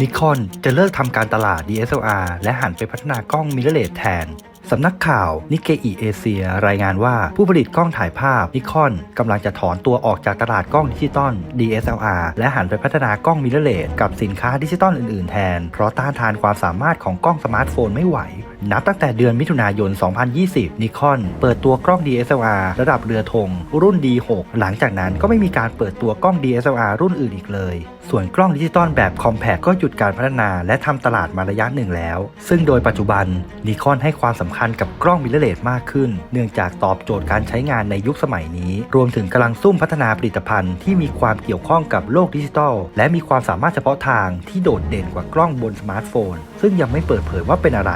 นิคอนจะเลิกทำการตลาด DSLR และหันไปพัฒนากล้องมิเรเลสแทนสำนักข่าวนิเกอีเอเชียรายงานว่าผู้ผลิตกล้องถ่ายภาพนิคอนกำลังจะถอนตัวออกจากตลาดกล้องดิจิตอล DSLR และหันไปพัฒนากล้องมิเรเลสกับสินค้าดิจิตอลอื่นๆแทน เพราะต้านทานความสามารถของกล้องสมาร์ทโฟนไม่ไหว นับตั้งแต่เดือนมิถุนายน 2020 นิคอนเปิดตัวกล้อง DSLR ระดับเรือธงรุ่น D6 หลังจากนั้นก็ไม่มีการเปิดตัวกล้อง DSLR รุ่นอื่นอีกเลย ส่วนกล้องดิจิตอลแบบคอมแพคก็หยุดการพัฒนาและทำตลาดมาระยะหนึ่งแล้ว ซึ่งโดยปัจจุบันนิคอนให้ความสำคัญกับกล้องมิเรเลสมากขึ้น เนื่องจากตอบโจทย์การใช้งานในยุคสมัยนี้ รวมถึงกำลังซุ่มพัฒนาผลิตภัณฑ์ที่มีความเกี่ยวข้องกับโลกดิจิทัล และมีความสามารถเฉพาะทางที่โดดเด่นกว่ากล้องบนสมาร์ทโฟน ซึ่งยังไม่เปิดเผยว่าเป็นอะไร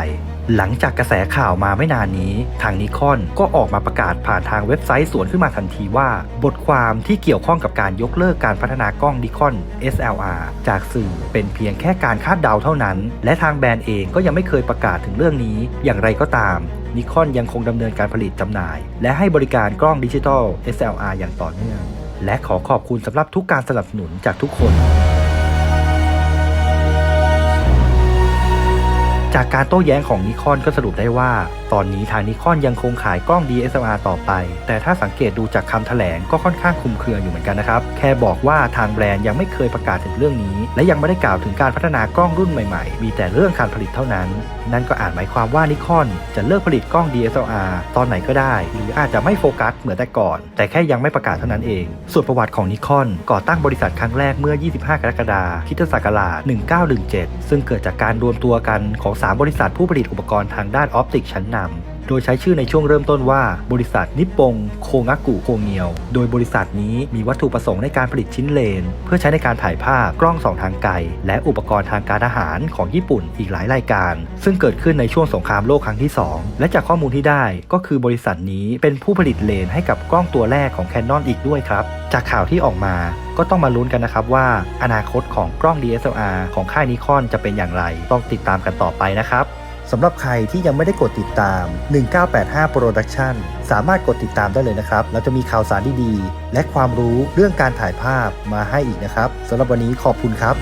หลังจากกระแสข่าวมาไม่นานนี้ ทางนิคอนก็ออกมาประกาศผ่านทางเว็บไซต์สวนขึ้นมาทันทีว่า บทความที่เกี่ยวข้องกับการยกเลิกการพัฒนากล้องนิคอน SLR จากสื่อเป็นเพียงแค่การคาดเดาเท่านั้น และทางแบรนด์เองก็ยังไม่เคยประกาศถึงเรื่องนี้ อย่างไรก็ตามนิคอนยังคงดำเนินการผลิตจำหน่าย และให้บริการกล้องดิจิทัล SLR อย่างต่อเนื่อง และขอขอบคุณสำหรับทุกการสนับสนุนจากทุกคน จากการโต้แย้งของนิคอนก็สรุปได้ว่าตอนนี้ทางนิคอนยังคงขายกล้อง DSLR ต่อไป แต่ถ้าสังเกตดูจากคำแถลงก็ค่อนข้างคลุมเครืออยู่เหมือนกันนะครับ แค่บอกว่าทางแบรนด์ยังไม่เคยประกาศถึงเรื่องนี้ และยังไม่ได้กล่าวถึงการพัฒนากล้องรุ่นใหม่ๆ มีแต่เรื่องการผลิตเท่านั้น นั่นก็อาจหมายความว่านิคอนจะเลิกผลิตกล้อง DSLR ตอนไหนก็ได้ หรืออาจจะไม่โฟกัสเหมือนแต่ก่อน แต่แค่ยังไม่ประกาศเท่านั้นเอง ส่วนประวัติของนิคอนก่อตั้งบริษัทครั้งแรกเมื่อ 25 กรกฎาคมคิศักราช1917 ซึ่งเกิดจากการรวมตัวกันของ 3 บริษัทผู้ผลิตอุปกรณ์ทางด้านออปติกชั้นนำ โดยใช้ชื่อในช่วงเริ่มต้นว่า บริษัทนิปปงโคงากุโคเงียว โดยบริษัทนี้มีวัตถุประสงค์ในการผลิตชิ้นเลน เพื่อใช้ในการถ่ายภาพกล้องสองทางไกล และอุปกรณ์ทางการทหารของญี่ปุ่นอีกหลายรายการ ซึ่งเกิดขึ้นในช่วงสงครามโลกครั้งที่ 2 และจากข้อมูลที่ได้ก็คือบริษัทนี้เป็นผู้ผลิตเลนให้กับกล้องตัวแรกของ Canon อีกด้วยครับ จากข่าวที่ออกมาก็ต้องมาลุ้นกันนะครับว่า อนาคตของกล้อง DSLR ของค่ายนิคอนจะเป็นอย่างไร ต้องติดตามกันต่อไปนะครับ สำหรับใครที่ยังไม่ได้กดติดตาม 1985 Production สามารถกดติดตามได้เลยนะครับ เราจะมีข่าวสารดีๆ และความรู้เรื่องการถ่ายภาพมาให้อีกนะครับสำหรับวันนี้ขอบคุณครับ